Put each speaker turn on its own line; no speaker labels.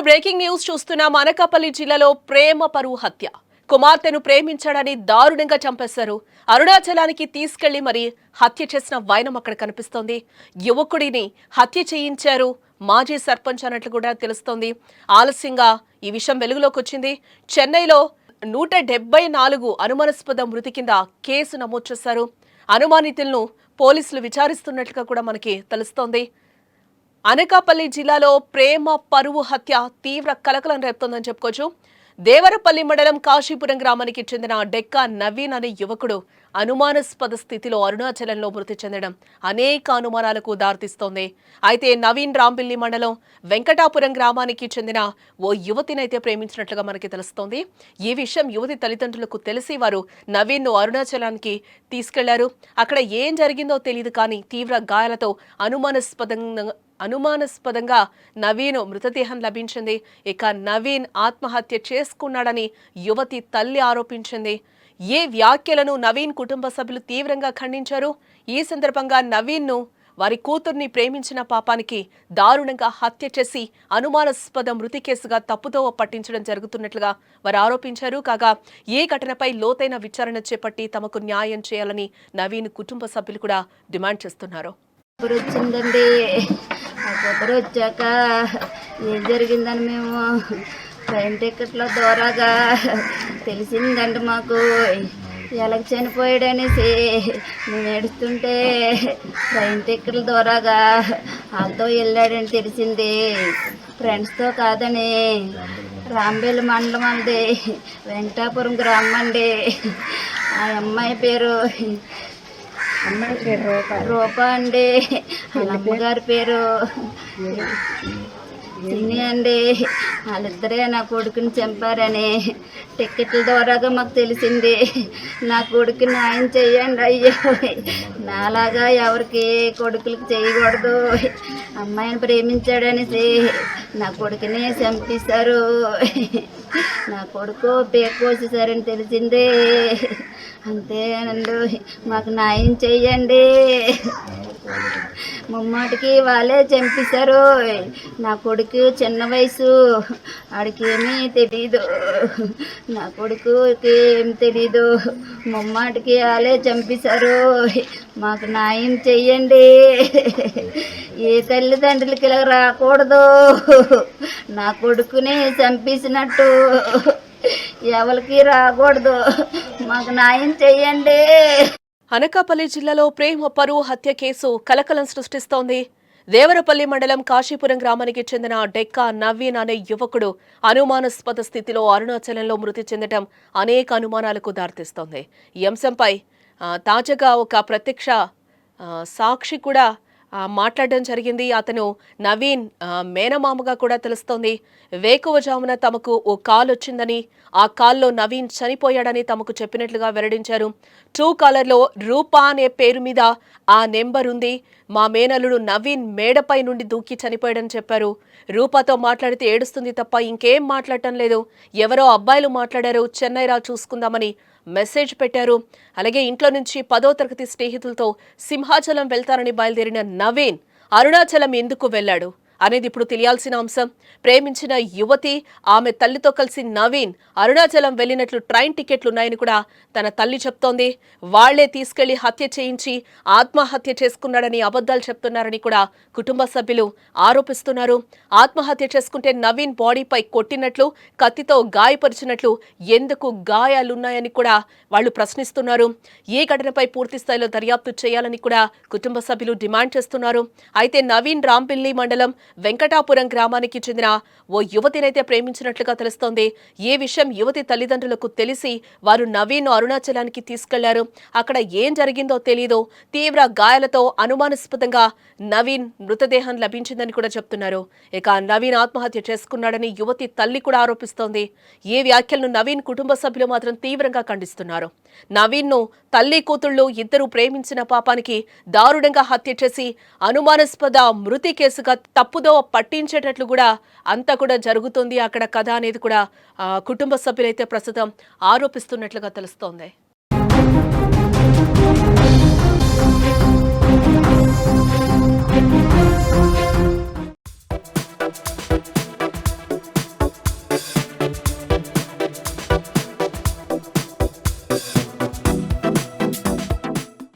మరో breaking news చూస్తున్నాం అనకాపల్లి జిల్లాలో ప్రేమ పరువు హత్య. కుమార్తెను ప్రేమించాడని దారుణంగా చంపేశారు. అరుణాచలానికి తీసుకెళ్ళి మరి హత్య చేసిన వైనం అక్కడ కనిపిస్తోంది. యువకుడిని హత్య చేయించారు మాజీ సర్పంచ్ అన్నట్లు కూడా తెలుస్తోంది. ఆలస్యంగా ఈ విషయం వెలుగులోకి వచ్చింది. చెన్నైలో నూట డెబ్బై నాలుగు అనుమానాస్పద మృతి కింద కేసు నమోదు చేశారు. అనుమానితులను పోలీసులు విచారిస్తున్నట్లుగా కూడా మనకి తెలుస్తోంది. అనకాపల్లి జిల్లాలో ప్రేమ పరువు హత్య తీవ్ర కలకలం రేపుతోందని చెప్పుకోవచ్చు. దేవరపల్లి మండలం కాశీపురం గ్రామానికి చెందిన డెక్కా నవీన్ అనే యువకుడు అనుమానాస్పద స్థితిలో అరుణాచలంలో మృతి చెందడం అనేక అనుమానాలకు దారితీస్తోంది. అయితే నవీన్ రాంబిల్లి మండలం వెంకటాపురం గ్రామానికి చెందిన ఓ యువతినైతే ప్రేమించినట్లుగా మనకి తెలుస్తోంది. ఈ విషయం యువతి తల్లిదండ్రులకు తెలిసి వారు నవీన్ను అరుణాచలానికి తీసుకెళ్ళారు. అక్కడ ఏం జరిగిందో తెలియదు కానీ తీవ్ర గాయాలతో అనుమానాస్పదంగా అనుమానాస్పదంగా నవీన్ మృతదేహం లభించింది. ఇక నవీన్ ఆత్మహత్య చేసుకున్నాడని యువతి తల్లి ఆరోపించింది. ఏ వ్యాఖ్యలను నవీన్ కుటుంబ సభ్యులు తీవ్రంగా ఖండించారు? ఈ సందర్భంగా నవీన్ను వారి కూతుర్ని ప్రేమించిన పాపానికి దారుణంగా హత్య చేసి అనుమానాస్పద మృతి కేసుగా తప్పుతో పట్టించడం జరుగుతున్నట్లుగా వారు ఆరోపించారు. కాగా ఏ ఘటనపై లోతైన విచారణ చేపట్టి తమకు న్యాయం చేయాలని నవీన్ కుటుంబ సభ్యులు కూడా డిమాండ్ చేస్తున్నారు.
కూతురు వచ్చాక ఏం జరిగిందని మేము ట్రైన్ టికెట్లో దూరాగా తెలిసిందండి మాకు. ఎలాగ చనిపోయాడనేసి మేము ఏడుస్తుంటే ట్రైన్ టికెట్ల దూరాగా వాళ్ళతో వెళ్ళాడని తెలిసింది. ఫ్రెండ్స్తో కాదని రాంబేలు మండలం అండి వెంకటాపురం గ్రామం అండి. ఆ అమ్మాయి పేరు అమ్మాయి పేరు రూప రూప అండి అమ్మగారి పేరు. చిన్ని అండి. వాళ్ళిద్దరే నా కొడుకుని చంపారని టికెట్ల ద్వారాగా మాకు తెలిసింది. నా కొడుకు న్యాయం చెయ్యండి అయ్యో. నాలాగా ఎవరికి కొడుకులకు చేయకూడదు అమ్మాయిని ప్రేమించాడనేసి నా కొడుకుని చంపేశారు. నా కొడుకు పేరు కోసేశారని తెలిసిందే. అంతేనండి మాకు న్యాయం చెయ్యండి. ముమ్మాటికి వాళ్ళే చంపేశారు. నా కొడుకు చిన్న వయసు ఆడికి ఏమీ తెలీదు. నా కొడుకుకి ఏం తెలీదు. ముమ్మాటికి వాళ్ళే చంపేశారు. మాకు న్యాయం చెయ్యండి. ఏ తల్లిదండ్రులకి ఇలా రాకూడదు. నా కొడుకుని చంపేసినట్టు ఎవరికి రాకూడదు. మాకు న్యాయం చెయ్యండి
అనకాపల్లి జిల్లాలో ప్రేమ పరువు హత్య కేసు కలకలం సృష్టిస్తోంది. దేవరపల్లి మండలం కాశీపురం గ్రామానికి చెందిన డెక్కా నవీన్ అనే యువకుడు అనుమానాస్పద స్థితిలో అరుణాచలంలో మృతి చెందడం అనేక అనుమానాలకు దారితీస్తోంది. ఈ అంశంపై తాజాగా ఒక ప్రత్యక్ష సాక్షి కూడా మాట్లాడడం జరిగింది. అతను నవీన్ మేనమామగా కూడా తెలుస్తోంది. వేకువజామున తమకు ఓ కాల్ వచ్చిందని ఆ కాల్లో నవీన్ చనిపోయాడని తమకు చెప్పినట్లుగా వెల్లడించారు. ట్రూ కాలర్లో రూపా అనే పేరు మీద ఆ నెంబర్ ఉంది. మా మేనల్లుడు నవీన్ మేడపై నుండి దూకి చనిపోయాడని చెప్పారు. రూపాతో మాట్లాడితే ఏడుస్తుంది తప్ప ఇంకేం మాట్లాడటం లేదు. ఎవరో అబ్బాయిలు మాట్లాడారు. చెన్నై రా చూసుకుందామని మెసేజ్ పెట్టారు. అలాగే ఇంట్లో నుంచి పదో తరగతి స్నేహితులతో సింహాచలం వెళ్తారని బయలుదేరిన నవీన్ అరుణాచలం ఎందుకు వెళ్ళాడు? అనేది ఇప్పుడు తెలియాల్సిన అంశం. ప్రేమించిన యువతి ఆమె తల్లితో కలిసి నవీన్ అరుణాచలం వెళ్ళినట్లు ట్రైన్ టికెట్లున్నాయని కూడా తన తల్లి చెప్తోంది. వాళ్ళే తీసుకెళ్ళి హత్య చేయించి ఆత్మహత్య చేసుకున్నాడని అబద్ధాలు చెప్తున్నారని కూడా కుటుంబ సభ్యులు ఆరోపిస్తున్నారు. ఆత్మహత్య చేసుకుంటే నవీన్ బాడీపై కొట్టినట్లు కత్తితో గాయపరిచినట్లు ఎందుకు గాయాలున్నాయని కూడా వాళ్ళు ప్రశ్నిస్తున్నారు. ఈ ఘటనపై పూర్తి స్థాయిలో దర్యాప్తు చేయాలని కూడా కుటుంబ సభ్యులు డిమాండ్ చేస్తున్నారు. అయితే నవీన్ రాంపిల్లి మండలం వెంకటాపురం గ్రామానికి చెందిన ఓ యువతినైతే ప్రేమించినట్లుగా తెలుస్తోంది. ఈ విషయం యువతి తల్లిదండ్రులకు తెలిసి వారు నవీన్ అరుణాచలానికి తీసుకెళ్ళారు. అక్కడ ఏం జరిగిందో తెలియదు తీవ్ర గాయాలతో అనుమానాస్పదంగా నవీన్ మృతదేహం లభించిందని కూడా చెప్తున్నారు. ఇక నవీన్ ఆత్మహత్య చేసుకున్నాడని యువతి తల్లి కూడా ఆరోపిస్తోంది. ఈ వ్యాఖ్యలను నవీన్ కుటుంబ సభ్యులు మాత్రం తీవ్రంగా ఖండిస్తున్నారు. నవీన్ను తల్లి కూతుళ్ళు ఇద్దరు ప్రేమించిన పాపానికి దారుణంగా హత్య చేసి అనుమానాస్పద మృతి కేసుగా తప్పు తప్పుదో పట్టించేటట్లు కూడా అంతా కూడా జరుగుతుంది. అక్కడ కథ అనేది కూడా కుటుంబ సభ్యులైతే ప్రస్తుతం ఆరోపిస్తున్నట్లుగా తెలుస్తోంది.